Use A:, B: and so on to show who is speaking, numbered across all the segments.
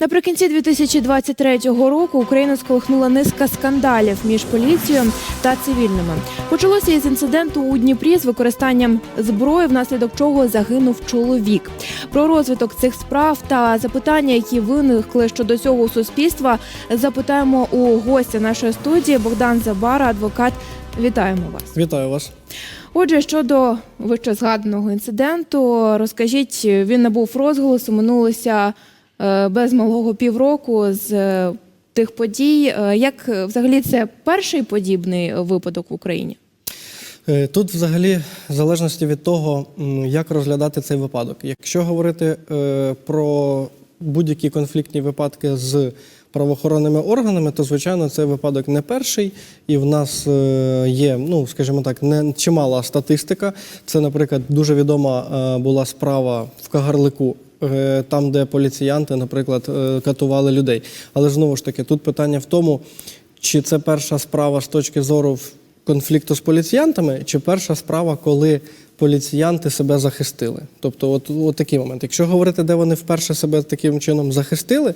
A: Наприкінці 2023 року Україну сколихнула низка скандалів між поліцією та цивільними. Почалося із інциденту у Дніпрі з використанням зброї, внаслідок чого загинув чоловік. Про розвиток цих справ та запитання, які виникли щодо цього у суспільства, запитаємо у гостя нашої студії Богдан Забара, адвокат. Вітаємо вас.
B: Вітаю вас.
A: Отже, щодо вище згаданого інциденту, розкажіть, він набув розголосу, минулося без малого півроку з е, тих подій. Е, Як е, взагалі це перший подібний випадок в Україні?
B: Е, Тут, взагалі, в залежності від того, як розглядати цей випадок. Якщо говорити е, про будь-які конфліктні випадки з правоохоронними органами, то звичайно цей випадок не перший, і в нас е, є, ну скажімо так, не чимала статистика. Це, наприклад, дуже відома е, була справа в Кагарлику. Е, Там, де поліціянти, наприклад, е, катували людей. Але знову ж таки, тут питання в тому, чи це перша справа з точки зору конфлікту з поліціянтами, чи перша справа, коли поліціянти себе захистили. Тобто, от, от такий момент. Якщо говорити, де вони вперше себе таким чином захистили,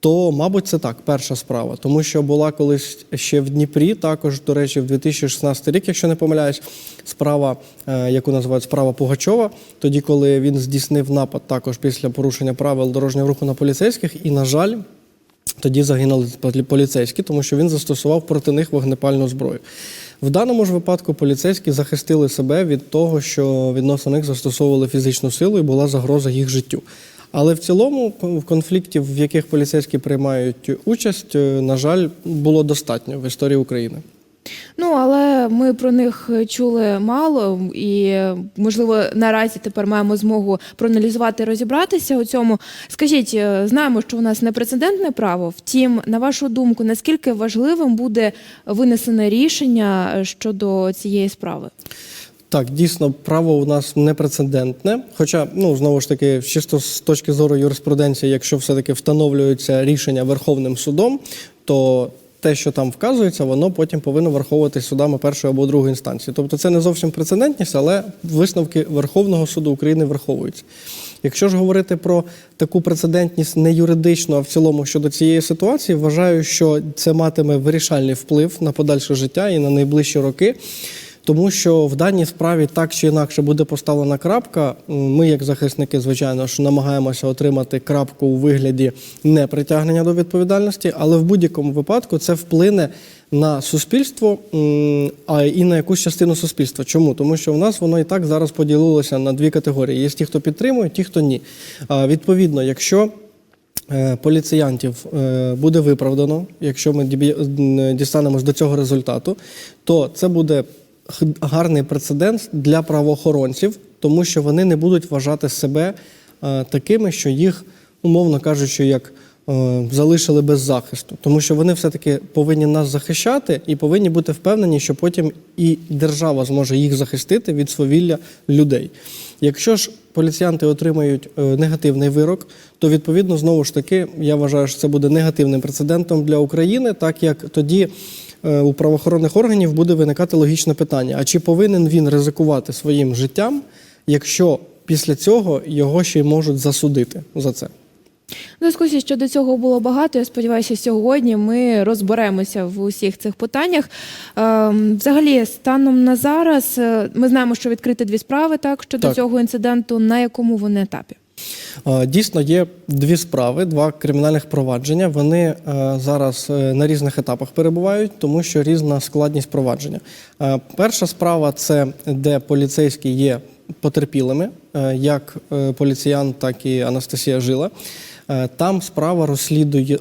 B: то, мабуть, це так, перша справа. Тому що була колись ще в Дніпрі, також, до речі, в 2016 рік, якщо не помиляюсь, справа, е, яку називають справа Пугачова, тоді, коли він здійснив напад також після порушення правил дорожнього руху на поліцейських, і, на жаль, тоді загинули поліцейські, тому що він застосував проти них вогнепальну зброю. В даному ж випадку поліцейські захистили себе від того, що відносно них застосовували фізичну силу і була загроза їх життю. Але в цілому в конфліктів, в яких поліцейські приймають участь, е, на жаль, було достатньо в історії України.
A: Ну але ми про них чули мало, і можливо наразі тепер маємо змогу проаналізувати, розібратися у цьому. Скажіть, е, знаємо, що у нас непрецедентне право. Втім, на вашу думку, наскільки важливим буде винесене рішення щодо цієї справи?
B: Так, дійсно, право у нас непрецедентне. Хоча, ну знову ж таки, чисто з точки зору юриспруденції, якщо все-таки встановлюється рішення Верховним судом, то те, що там вказується, воно потім повинно враховуватись судами першої або другої інстанції. Тобто це не зовсім прецедентність, але висновки Верховного суду України враховуються. Якщо ж говорити про таку прецедентність не юридично, а в цілому щодо цієї ситуації, вважаю, що це матиме вирішальний вплив на подальше життя і на найближчі роки. Тому що в даній справі так чи інакше буде поставлена крапка. Ми, як захисники, звичайно ж, намагаємося отримати крапку у вигляді непритягнення до відповідальності, але в будь-якому випадку це вплине на суспільство, а і на якусь частину суспільства. Чому? Тому що в нас воно і так зараз поділилося на дві категорії: є ті, хто підтримує, ті, хто ні. Відповідно, якщо е, поліціянтів е, буде виправдано, якщо ми дістанемось до цього результату, то це буде гарний прецедент для правоохоронців, тому що вони не будуть вважати себе е, такими, що їх, умовно кажучи, як е, залишили без захисту, тому що вони все-таки повинні нас захищати і повинні бути впевнені, що потім і держава зможе їх захистити від свавілля людей. Якщо ж поліціянти отримають е, негативний вирок, то відповідно знову ж таки я вважаю, що це буде негативним прецедентом для України, так як тоді у правоохоронних органів буде виникати логічне питання: а чи повинен він ризикувати своїм життям, якщо після цього його ще й можуть засудити за це?
A: Дискусій щодо цього було багато. Я сподіваюся, сьогодні ми розберемося в усіх цих питаннях. Ем, Взагалі, станом на зараз, е, ми знаємо, що відкрити дві справи так щодо
B: Так.
A: цього інциденту. На якому вони етапі?
B: Е, Дійсно, є дві справи, два кримінальних провадження. Вони е, зараз е, на різних етапах перебувають, тому що різна складність провадження. Перша справа це де поліцейські є потерпілими, як поліціян, так і Анастасія Жила. Там справа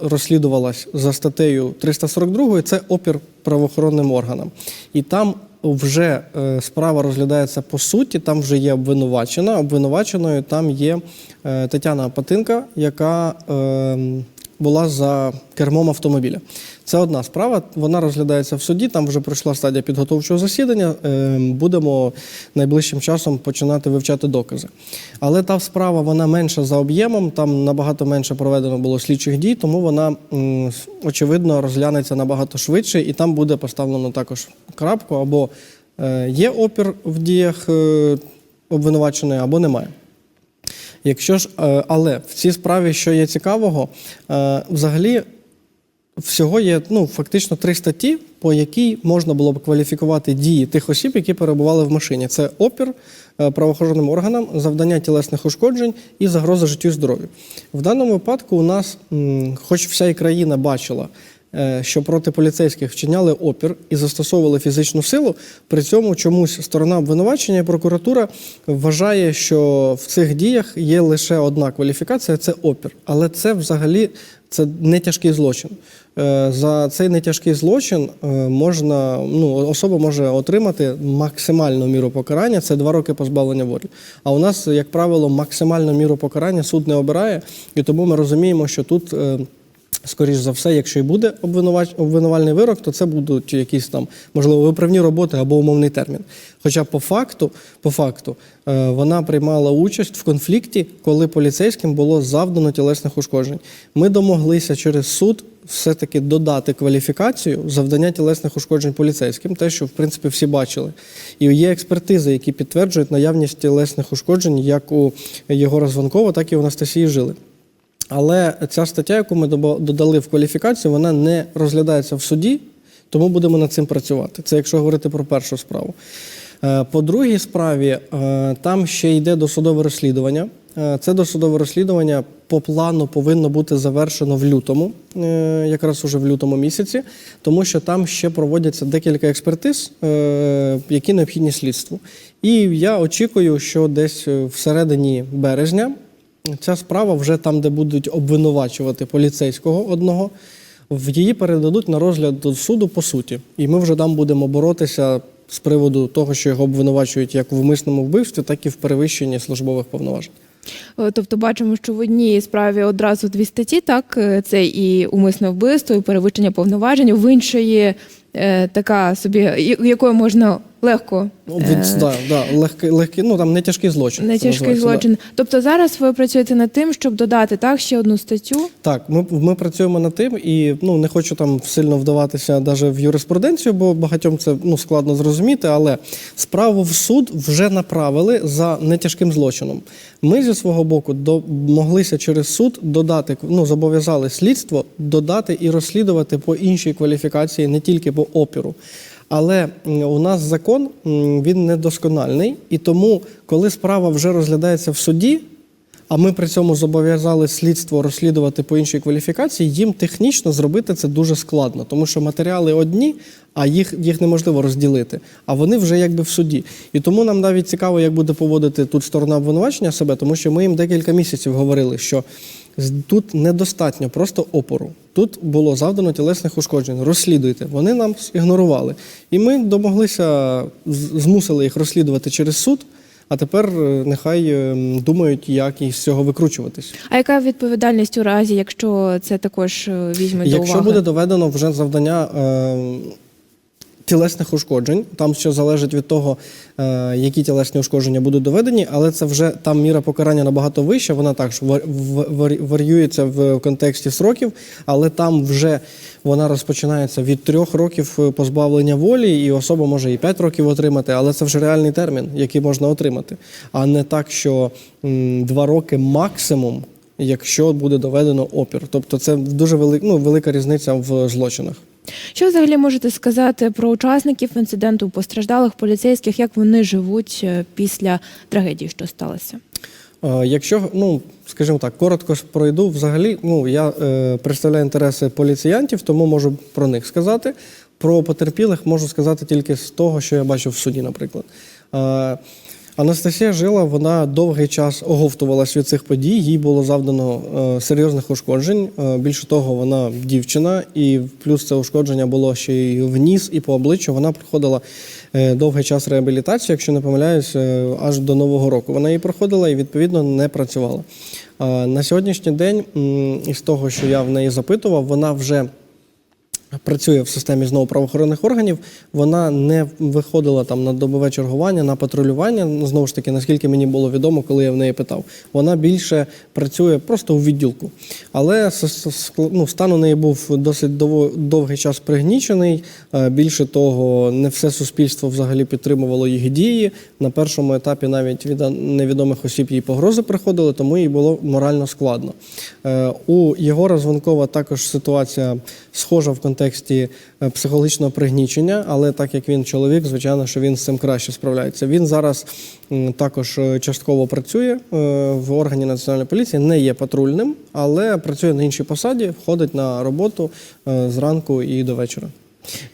B: розслідувалась за статтею 342, це опір правоохоронним органам. І там вже е, справа розглядається по суті, там вже є обвинувачена. Обвинуваченою там є е, Тетяна Патинка, яка е, була за кермом автомобіля. Це одна справа. Вона розглядається в суді. Там вже пройшла стадія підготовчого засідання. Е, Будемо найближчим часом починати вивчати докази. Але та справа вона менша за об'ємом, там набагато менше проведено було слідчих дій, тому вона очевидно розглянеться набагато швидше, і там буде поставлено також крапку або е, є опір в діях е, обвинуваченої, або немає. Якщо ж, е, але в цій справі, що є цікавого, взагалі всього є ну, фактично три статті, по якій можна було б кваліфікувати дії тих осіб, які перебували в машині. Це опір е, правоохоронним органам, завдання тілесних ушкоджень і загроза життю і здоров'ю. В даному випадку у нас, хоч вся і країна бачила, що проти поліцейських вчиняли опір і застосовували фізичну силу, при цьому чомусь сторона обвинувачення і прокуратура вважає, що в цих діях є лише одна кваліфікація це опір. Але це взагалі це не тяжкий злочин. Е, За цей нетяжкий злочин е, можна, ну, особа може отримати максимальну міру покарання це два роки позбавлення волі. А у нас, як правило, максимальну міру покарання суд не обирає, і тому ми розуміємо, що тут. Е, Скоріш за все, якщо і буде обвинувач, обвинувальний вирок, то це будуть якісь там, можливо, виправні роботи або умовний термін. Хоча по факту, по факту е, вона приймала участь в конфлікті, коли поліцейським було завдано тілесних ушкоджень. Ми домоглися через суд все-таки додати кваліфікацію завдання тілесних ушкоджень поліцейським, те, що в принципі всі бачили. І є експертизи, які підтверджують наявність тілесних ушкоджень як у Єгора Звонкова, так і у Анастасії Жили. Але ця стаття, яку ми додали в кваліфікацію, вона не розглядається в суді, тому будемо над цим працювати. Це якщо говорити про першу справу. Е, По другій справі, е, там ще йде досудове розслідування. Е, Це досудове розслідування по плану повинно бути завершено в лютому, якраз уже в лютому місяці, тому що там ще проводяться декілька експертиз, які необхідні слідству. І я очікую, що десь е, всередині березня Ця справа вже там, де будуть обвинувачувати поліцейського одного, в її передадуть на розгляд до суду по суті. І ми вже там будемо боротися з приводу того, що його обвинувачують як в вмисному вбивстві, так і в перевищенні службових повноважень.
A: Е, Тобто бачимо, що в одній справі одразу дві статті, так Е, це і умисне вбивство, і перевищення повноважень. В іншої е, така собі, якою можна легко
B: Ну, Від,
A: е,
B: да, да, легкий, легкий, ну там не тяжкий злочин.
A: не тяжкий
B: називається, да.
A: злочин. Тобто зараз ви працюєте над тим, щоб додати так ще одну статтю.
B: Так, ми, ми працюємо над тим, і ну не хочу там сильно вдаватися навіть в юриспруденцію, бо багатьом це ну складно зрозуміти. Але справу в суд вже направили за нетяжким злочином. Ми зі свого боку домоглися через суд додати, ну зобов'язали слідство додати і розслідувати по іншій кваліфікації, не тільки по опіру. Але у нас закон він недоскональний, і тому, коли справа вже розглядається в суді, а ми при цьому зобов'язали слідство розслідувати по іншій кваліфікації, їм технічно зробити це дуже складно, тому що матеріали одні, а їх, їх неможливо розділити. А вони вже якби в суді. І тому нам навіть цікаво, як буде поводити тут сторона обвинувачення себе, тому що ми їм декілька місяців говорили, що тут недостатньо просто опору. Тут було завдано тілесних ушкоджень. Розслідуйте. Вони нам ігнорували. І ми домоглися, змусили їх розслідувати через суд. А тепер е, нехай е, думають, як із цього викручуватись.
A: А яка відповідальність у разі, якщо це також е, візьме до
B: Якщо буде доведено вже завдання тілесних ушкоджень, там ще залежить від того, е, які тілесні ушкодження будуть доведені, але це вже там міра покарання набагато вища. Вона також варіюється в контексті сроків, але там вже вона розпочинається від трьох років е, позбавлення волі, і особа може і п'ять років отримати, але це вже реальний термін, який можна отримати, а не так, що два роки максимум. Якщо буде доведено опір, тобто це дуже велика, ну, велика різниця в злочинах.
A: Що взагалі можете сказати про учасників інциденту, постраждалих поліцейських, як вони живуть е, після трагедії, що сталося?
B: Е, Якщо, ну скажімо так, коротко пройду, взагалі, ну я е, представляю інтереси поліціянтів, тому можу про них сказати. Про потерпілих можу сказати тільки з того, що я бачив в суді, наприклад. Е, Анастасія жила, вона довгий час оговтувалась від цих подій. Їй було завдано е, серйозних ушкоджень. Е, більше того, вона дівчина, і плюс це ушкодження було ще й в ніс і по обличчю. Вона проходила е, довгий час реабілітацію, якщо не помиляюсь, аж до нового року. Вона її проходила і відповідно не працювала. На сьогоднішній день, із того, що я в неї запитував, вона вже працює в системі знову правоохоронних органів, вона не виходила там на добове чергування, на патрулювання. Знову ж таки, наскільки мені було відомо, коли я в неї питав, вона більше працює просто у відділку. Але ну, стан у неї був досить довгий час пригнічений. Е, Більше того, не все суспільство взагалі підтримувало їх дії. На першому етапі навіть від невідомих осіб їй погрози приходили, тому їй було морально складно. Е, У Єгора Звонкова також ситуація схожа в контексті е, психологічного пригнічення, але так як він чоловік, звичайно, що він з цим краще справляється. Він зараз також е, частково працює е, в органі національної поліції, не є патрульним, але працює на іншій посаді, входить на роботу зранку і до вечора.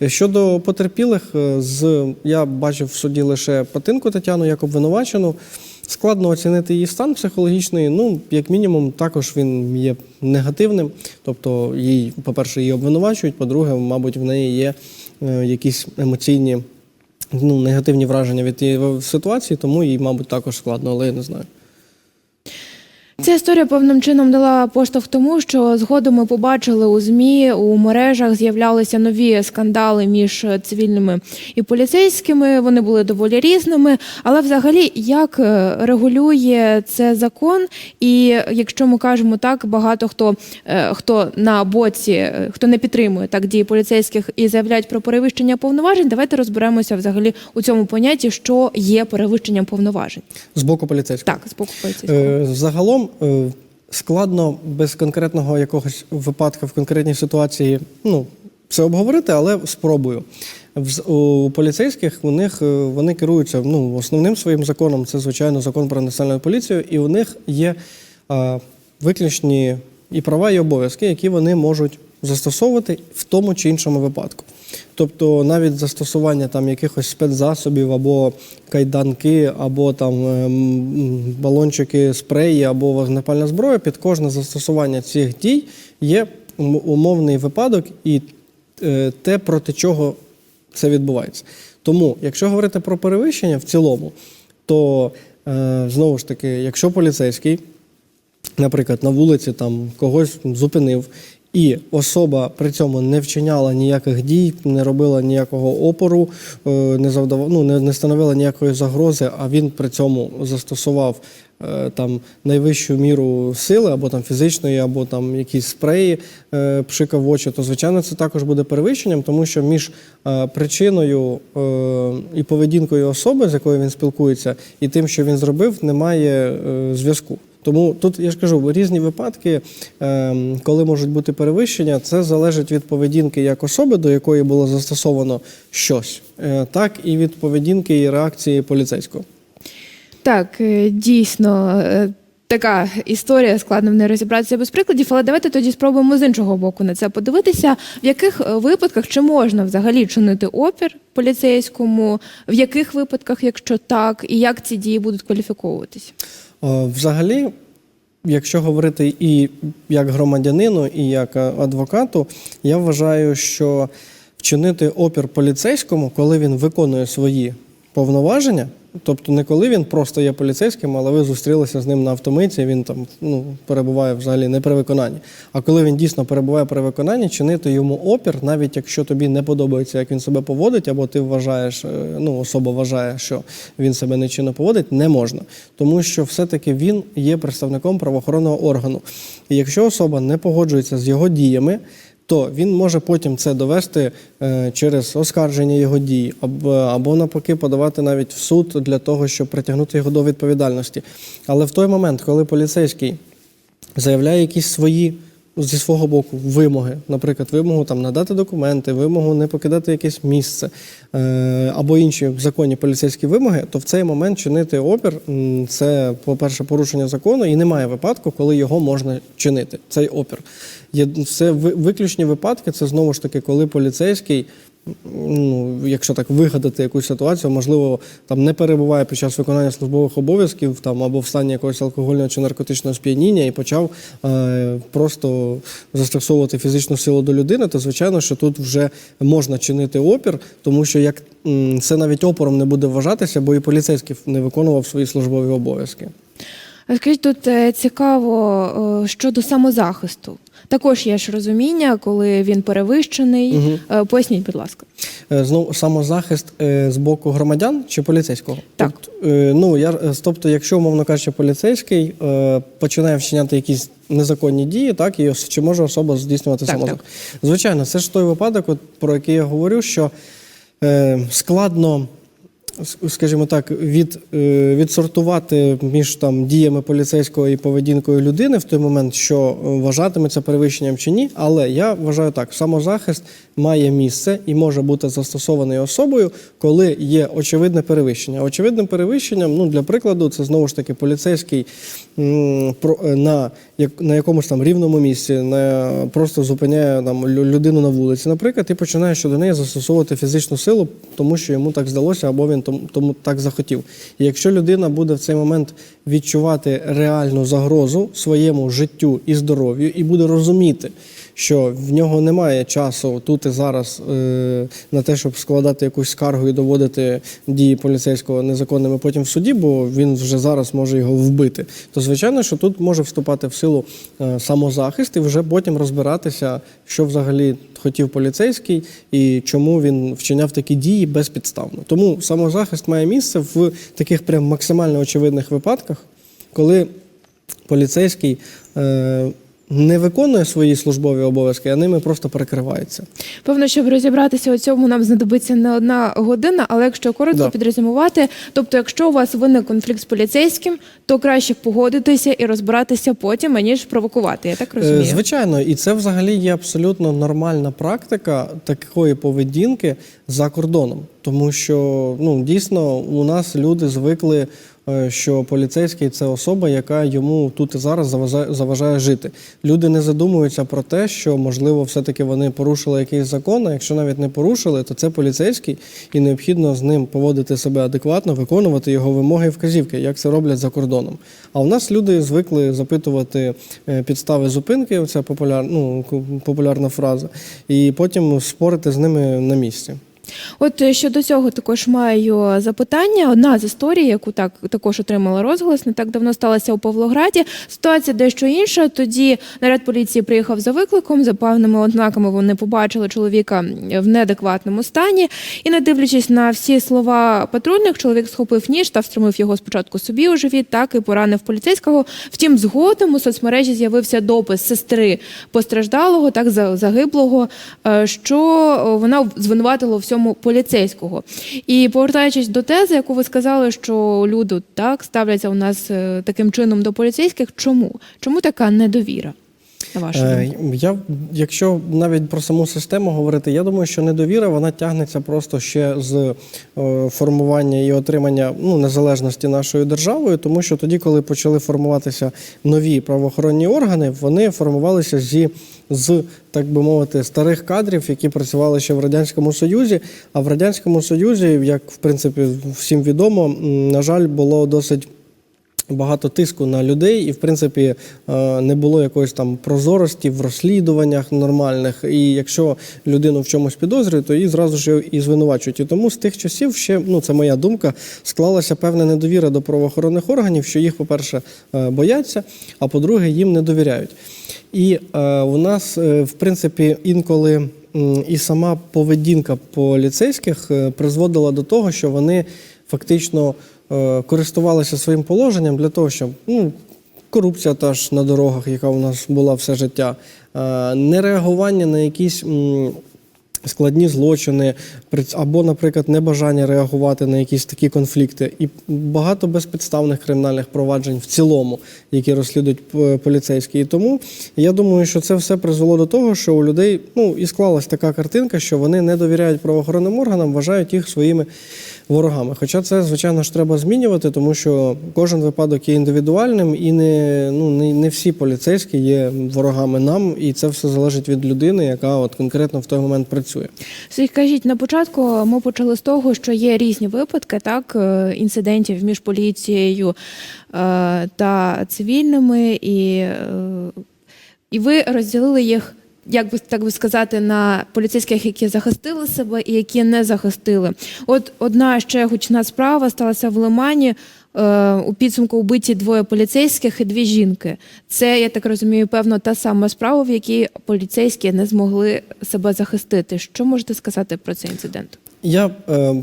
B: Щодо потерпілих, з я бачив в суді лише Патинку Тетяну як обвинувачену. Складно оцінити її стан психологічний. Ну, як мінімум, також він є негативним. Тобто, їй, по-перше, її обвинувачують, по-друге, мабуть, в неї є е, якісь емоційні ну, негативні враження від тієї ситуації, тому їй, мабуть, також складно, але я не знаю.
A: Ця історія певним чином дала поштовх тому, що згодом ми побачили у змі у мережах з'являлися нові скандали між цивільними і поліцейськими. Вони були доволі різними. Але взагалі, як е, регулює це закон? І якщо ми кажемо так, багато хто е, хто на боці, е, хто не підтримує так дії поліцейських і заявляють про перевищення повноважень, давайте розберемося взагалі у цьому понятті, що є перевищенням повноважень.
B: З боку поліцейського.
A: Так, з боку поліцейського.
B: Е, Загалом е, складно без конкретного якогось випадку в конкретній ситуації ну, все обговорити, але спробую. У поліцейських у них е, вони керуються ну, основним своїм законом, це звичайно закон про національну поліцію, і у них є е, виключні і права, і обов'язки, які вони можуть застосовувати в тому чи іншому випадку. Тобто навіть застосування там якихось спецзасобів або кайданки, або там ем, балончики спреї, або вогнепальна зброя, під кожне застосування цих дій є умовний випадок і е, те, проти чого це відбувається. Тому, якщо говорити про перевищення в цілому, то е, знову ж таки, якщо поліцейський наприклад, на вулиці там когось зупинив, і особа при цьому не вчиняла ніяких дій, не робила ніякого опору, е, не завдавав, ну не, не становила ніякої загрози, а він при цьому застосував е, там найвищу міру сили, або там фізичної, або там якісь спреї е, пшикав в очі, то звичайно це також буде перевищенням, тому що між причиною і поведінкою особи, з якою він спілкується, і тим, що він зробив, немає зв'язку. Тому тут я ж кажу, різні випадки, ем, коли можуть бути перевищення, це залежить від поведінки як особи, до якої було застосовано щось, е, так і від поведінки і реакції поліцейського.
A: Так, е, дійсно. е, Така історія складно в неї розібратися без прикладів, але давайте тоді спробуємо з іншого боку на це подивитися, в яких випадках чи можна взагалі чинити опір поліцейському, в яких випадках, якщо так, і як ці дії будуть кваліфіковуватись?
B: Е, Взагалі, якщо говорити і як громадянину, і як е, адвокату, я вважаю, що вчинити опір поліцейському, коли він виконує свої повноваження, тобто не коли він просто є поліцейським, але ви зустрілися з ним на автомиці, він там ну, перебуває взагалі не при виконанні. А коли він дійсно перебуває при виконанні, чинити йому опір, навіть якщо тобі не подобається, як він себе поводить, або ти вважаєш, е, ну особа вважає, що він себе нечинно поводить, не можна. Тому що все-таки він є представником правоохоронного органу. І якщо особа не погоджується з його діями, то він може потім це довести е, через оскарження його дій, або, або навпаки подавати навіть в суд для того, щоб притягнути його до відповідальності. Але в той момент, коли поліцейський заявляє якісь свої зі свого боку вимоги, наприклад, вимогу там надати документи, вимогу не покидати якесь місце е, або інші законні поліцейські вимоги, то в цей момент чинити опір це, по-перше, порушення закону, і немає випадку, коли його можна чинити. Цей опір. Є це виключні випадки. Це знову ж таки, коли поліцейський. Ну, якщо так вигадати якусь ситуацію, можливо, там не перебуває під час виконання службових обов'язків там або в стані якогось алкогольного чи наркотичного сп'яніння і почав е, просто застосовувати фізичну силу до людини, то звичайно, що тут вже можна чинити опір, тому що як це навіть опором не буде вважатися, бо і поліцейський не виконував свої службові обов'язки.
A: Скажіть, тут е, цікаво е, щодо самозахисту. Також є ж розуміння, коли він перевищений. Е, Поясніть, будь ласка.
B: Е, Знову самозахист е, з боку громадян чи поліцейського?
A: Так.
B: Тобто, ну я тобто, якщо умовно кажучи, поліцейський починає вчиняти якісь незаконні дії, так і чи може особа здійснювати
A: Так,
B: самозахист? Звичайно, це ж той випадок, от, про який я говорю, що е, складно. Скажімо так, від, е, відсортувати між там діями поліцейського і поведінкою людини в той момент, що е, вважатиметься перевищенням чи ні. Але я вважаю так: самозахист має місце і може бути застосований особою, коли є очевидне перевищення. Очевидним перевищенням, ну для прикладу, це знову ж таки поліцейський е, на, на якомусь там рівному місці, не просто зупиняє там лю- людину на вулиці, наприклад, і починає щодо неї застосовувати фізичну силу, тому що йому так здалося, або він тому, тому так захотів. І якщо людина буде в цей момент відчувати реальну загрозу своєму життю і здоров'ю, і буде розуміти, що в нього немає часу тут і зараз е, на те, щоб складати якусь скаргу і доводити дії поліцейського незаконними потім в суді, бо він вже зараз може його вбити. То звичайно, що тут може вступати в силу е, самозахист і вже потім розбиратися, що взагалі хотів поліцейський і чому він вчиняв такі дії безпідставно. Тому самозахист має місце в таких прям максимально очевидних випадках, коли поліцейський е, не виконує свої службові обов'язки, а ними просто перекривається.
A: Певно, щоб розібратися у цьому, нам знадобиться не одна година, але якщо коротко
B: Да.
A: підрезюмувати, тобто, якщо у вас виник конфлікт з поліцейським, то краще погодитися і розбиратися потім, аніж провокувати. Я так
B: Е,
A: розумію.
B: Звичайно, і це взагалі є абсолютно нормальна практика такої поведінки за кордоном. Тому що ну дійсно у нас люди звикли, що поліцейський це особа, яка йому тут і зараз заважає, заважає жити. Люди не задумуються про те, що можливо, все-таки вони порушили якийсь закон. А якщо навіть не порушили, то це поліцейський, і необхідно з ним поводити себе адекватно, виконувати його вимоги і вказівки, як це роблять за кордоном. А у нас люди звикли запитувати е, підстави зупинки, це популяр, ну, популярна фраза, і потім спорити з ними на місці.
A: От е, щодо цього також маю запитання. Одна з історій, яку так також отримала розголос, не так давно сталася у Павлограді. Ситуація дещо інша. Тоді наряд поліції приїхав за викликом. За певними ознаками вони побачили чоловіка в неадекватному стані. І, не дивлячись на всі слова патрульних, чоловік схопив ніж та встромив його спочатку собі у живіт, так і поранив поліцейського. Втім, згодом у соцмережі з'явився допис сестри постраждалого, так за- загиблого, е, що вона звинуватила у всьому поліцейського. І повертаючись до тези, яку ви сказали, що люди так ставляться у нас е, таким чином до поліцейських. Чому? Чому така недовіра? На вашу
B: Е,
A: думку?
B: Я, якщо навіть про саму систему говорити, я думаю, що недовіра вона тягнеться просто ще з е, формування і отримання ну, незалежності нашою державою, тому що тоді, коли почали формуватися нові правоохоронні органи, вони формувалися зі з, так би мовити, старих кадрів, які працювали ще в радянському союзі. А в радянському союзі, як в принципі всім відомо, на жаль, було досить багато тиску на людей, і в принципі е, не було якоїсь там прозорості в розслідуваннях нормальних. І якщо людину в чомусь підозрюють, то її зразу ж і звинувачують. І тому з тих часів ще ну це моя думка, склалася певна недовіра до правоохоронних органів, що їх, по-перше, е, бояться, а по-друге, їм не довіряють. І е, у нас, е, в принципі, інколи і сама поведінка поліцейських призводила до того, що вони фактично користувалися своїм положенням для того, щоб ну, корупція та ж на дорогах, яка у нас була все життя, е, нереагування на якісь. Складні злочини, або, наприклад, небажання реагувати на якісь такі конфлікти, і багато безпідставних кримінальних проваджень в цілому, які розслідують е, поліцейські. І тому я думаю, що це все призвело до того, що у людей ну і склалась така картинка, що вони не довіряють правоохоронним органам, вважають їх своїми ворогами. Хоча це, звичайно ж, треба змінювати, тому що кожен випадок є індивідуальним, і не, ну, не, не всі поліцейські є ворогами нам, і це все залежить від людини, яка от конкретно в той момент працює.
A: Скажіть, на початку ми почали з того, що є різні випадки, так, е, інцидентів між поліцією е, та цивільними, і, е, і ви розділили їх. Як би так би сказати, на поліцейських, які захистили себе і які не захистили. От одна ще гучна справа сталася в Лимані. е, у підсумку вбиті двоє поліцейських і дві жінки. Це, я так розумію, певно, та сама справа, в якій поліцейські не змогли себе захистити. Що можете сказати про цей інцидент?
B: Я е,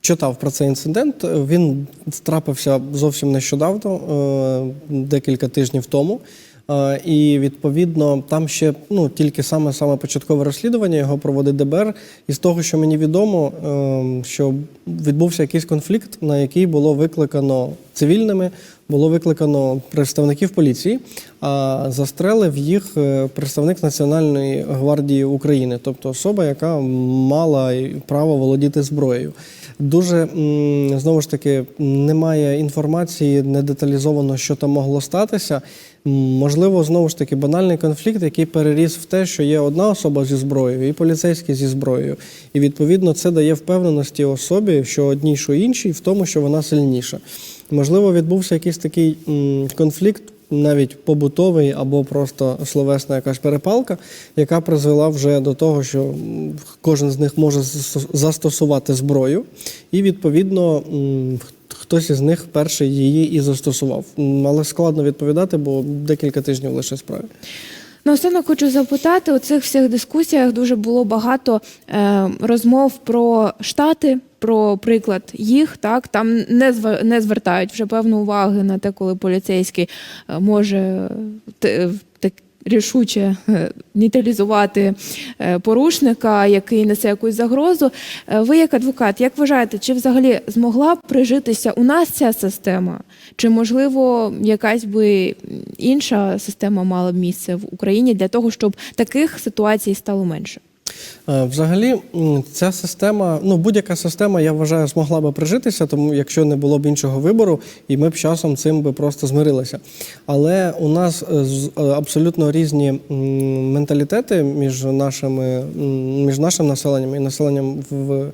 B: читав про цей інцидент. Він трапився зовсім нещодавно, е, декілька тижнів тому. Е, і відповідно там ще ну тільки саме саме початкове розслідування його проводить ДБР. І з того, що мені відомо, е, що відбувся якийсь конфлікт, на який було викликано цивільними, було викликано представників поліції, а застрелив їх е, представник Національної гвардії України, тобто особа, яка мала право володіти зброєю. Дуже знову ж таки немає інформації, не деталізовано, що там могло статися. Можливо, знову ж таки банальний конфлікт, який переріс в те, що є одна особа зі зброєю і поліцейський зі зброєю. І відповідно це дає впевненості особі, що одній, що іншій, в тому, що вона сильніша. Можливо, відбувся якийсь такий конфлікт, навіть побутовий або просто словесна якась перепалка, яка призвела вже до того, що кожен з них може зас- застосувати зброю, і відповідно хтось із них перший її і застосував. Але складно відповідати, бо декілька тижнів лише справи.
A: Наостанок хочу запитати: у цих всіх дискусіях дуже було багато е, розмов про штати, про приклад їх. Так там не не звертають вже певну уваги на те, коли поліцейський е, може так рішуче е, нейтралізувати е, порушника, який несе якусь загрозу. Ви, як адвокат, як вважаєте, чи взагалі змогла б прижитися у нас ця система? Чи можливо якась би інша система мала б місце в Україні для того, щоб таких ситуацій стало менше?
B: Е, Взагалі, ця система, ну будь-яка система, я вважаю, змогла би прижитися, тому якщо не було б іншого вибору, і ми б часом цим би просто змирилися. Але у нас е, е, абсолютно різні менталітети між нашими між нашим населенням і населенням в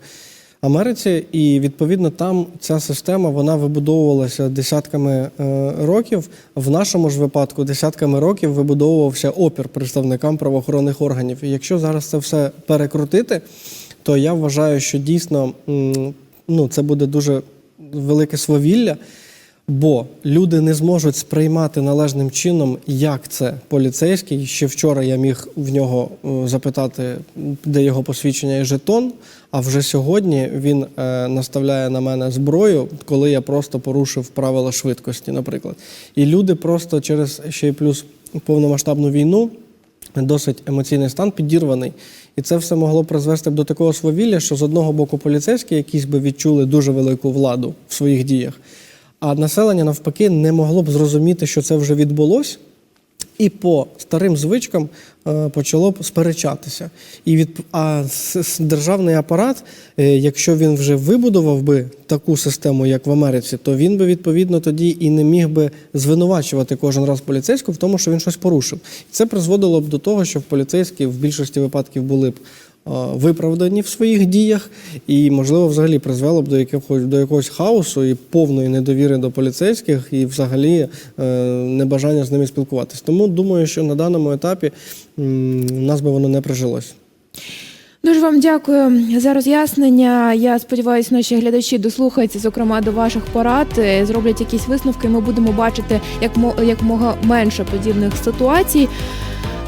B: Америці, і відповідно там ця система вона вибудовувалася десятками е, років. В нашому ж випадку десятками років вибудовувався опір представникам правоохоронних органів. І якщо зараз це все перекрутити, то я вважаю, що дійсно ну, це буде дуже велике свавілля. Бо люди не зможуть сприймати належним чином, як це поліцейський. Ще вчора я міг в нього е, запитати, де його посвідчення і жетон. А вже сьогодні він е, наставляє на мене зброю, коли я просто порушив правила швидкості, наприклад. І люди просто через ще й плюс повномасштабну війну досить емоційний стан підірваний. І це все могло призвести б до такого свавілля, що з одного боку поліцейські якісь би відчули дуже велику владу в своїх діях, а населення навпаки не могло б зрозуміти, що це вже відбулось, і по старим звичкам е, почало сперечатися. І від а державний апарат, е, якщо він вже вибудував би таку систему, як в Америці, то він би відповідно тоді і не міг би звинувачувати кожен раз поліцейського в тому, що він щось порушив. Це призводило б до того, що поліцейські в більшості випадків були б виправдані в своїх діях, і, можливо, взагалі призвело б до якогось до якогось хаосу і повної недовіри до поліцейських, і взагалі е, небажання з ними спілкуватися. Тому думаю, що на даному етапі нас би воно не прижилось.
A: Дуже вам дякую за роз'яснення. Я сподіваюся, наші глядачі дослухаються, зокрема до ваших порад, е, зроблять якісь висновки. Ми будемо бачити як мо- якомога менше подібних ситуацій.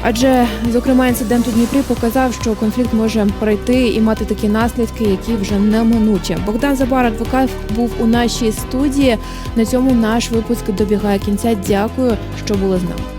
A: Адже, зокрема, інцидент у Дніпрі показав, що конфлікт може пройти і мати такі наслідки, які вже неминучі. Богдан Забар, адвокат, був у нашій студії. На цьому наш випуск добігає кінця. Дякую, що були з нами.